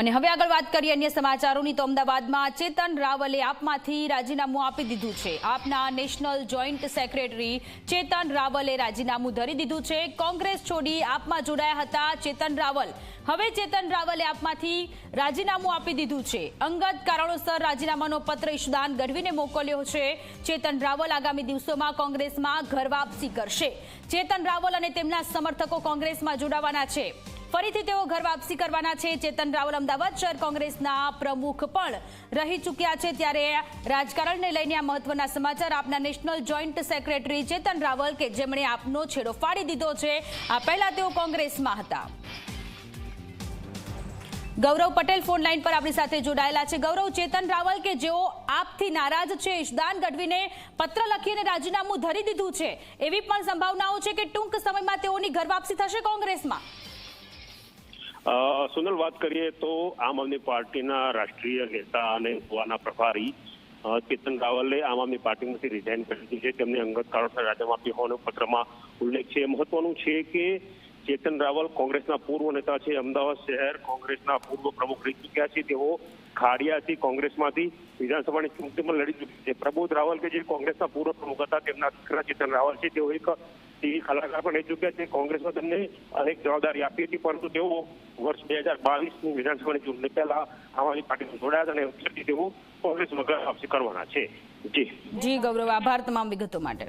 અને હવે આગળ વાત કરીએ અન્ય સમાચારોની તો અમદાવાદમાં ચેતન રાવલે આપમાંથી રાજીનામું આપી દીધું છે. આપના નેશનલ જોઈન્ટ સેક્રેટરી ચેતન રાવલે રાજીનામું ધરી દીધું છે. કોંગ્રેસ છોડી આપમાં જોડાયા હતા ચેતન રાવલ. હવે ચેતન રાવલે આપમાંથી રાજીનામું આપી દીધું છે. અંગત કારણોસર રાજીનામાનો પત્ર ઈશુદાન ગઢવીને મોકલ્યો છે. ચેતન રાવલ આગામી દિવસોમાં કોંગ્રેસમાં ઘર વાપસી કરશે. ચેતન રાવલ અને તેમના સમર્થકો કોંગ્રેસમાં જોડાવાના છે. ફરીથી તેઓ ઘર વાપસી કરવાના છે. ચેતન રાવલ અમદાવાદ શહેર કોંગ્રેસના પ્રમુખ પણ રહી ચૂક્યા છે. ત્યારે રાજકારણને લઈને આ મહત્વના સમાચાર આપના national joint secretary Chetan Raval કે જેમણે આપનો છેડો ફાડી દીધો છે. આ પહેલા તેઓ કોંગ્રેસમાં હતા. ગૌરવ પટેલ ફોન લાઈન પર આપણી સાથે જોડાયેલા છે. ગૌરવ, ચેતન રાવલ કે જેઓ આપથી નારાજ છે, ઈશદાન ગઢવીને પત્ર લખીને રાજીનામું ધરી દીધું છે. એવી પણ સંભાવનાઓ છે કે ટૂંક સમયમાં તેઓની ઘર વાપસી થશે કોંગ્રેસમાં. સુનિલ, વાત કરીએ તો આમ આદમી પાર્ટીના રાષ્ટ્રીય નેતા અને ગોવાના પ્રભારી ચેતન રાવલે આમ આદમી પાર્ટીમાંથી રિઝાઇન કરી દીધું છે. તેમને અંગત કારણોસર રાજીનામું આપ્યું હોવાનો પત્રમાં ઉલ્લેખ છે. મહત્વનું છે કે ચેતન રાવલ કોંગ્રેસના પૂર્વ નેતા છે, અમદાવાદ શહેર કોંગ્રેસના પૂર્વ પ્રમુખ રહી ચૂક્યા છે. તેઓ ખાડિયાથી કોંગ્રેસમાંથી વિધાનસભાની ચૂંટણીમાં લડી ચૂક્યા છે. પ્રબોધ રાવલ કે જે કોંગ્રેસના પૂર્વ પ્રમુખ હતા, તેમના દીકરા ચેતન રાવલ છે. તેઓ એક ટીવી કલાકાર પણ રહી ચૂક્યા છે. કોંગ્રેસમાં તેમને અનેક જવાબદારી આપી હતી, પરંતુ તેઓ વર્ષ બે હજાર બાવીસની વિધાનસભાની ચૂંટણી પહેલા આમ આદમી પાર્ટીમાં જોડાયા અને તેઓ કોંગ્રેસ વગર વાપસી કરવાના છે. જી. જી, ગૌરવ, આભાર તમામ વિગતો માટે.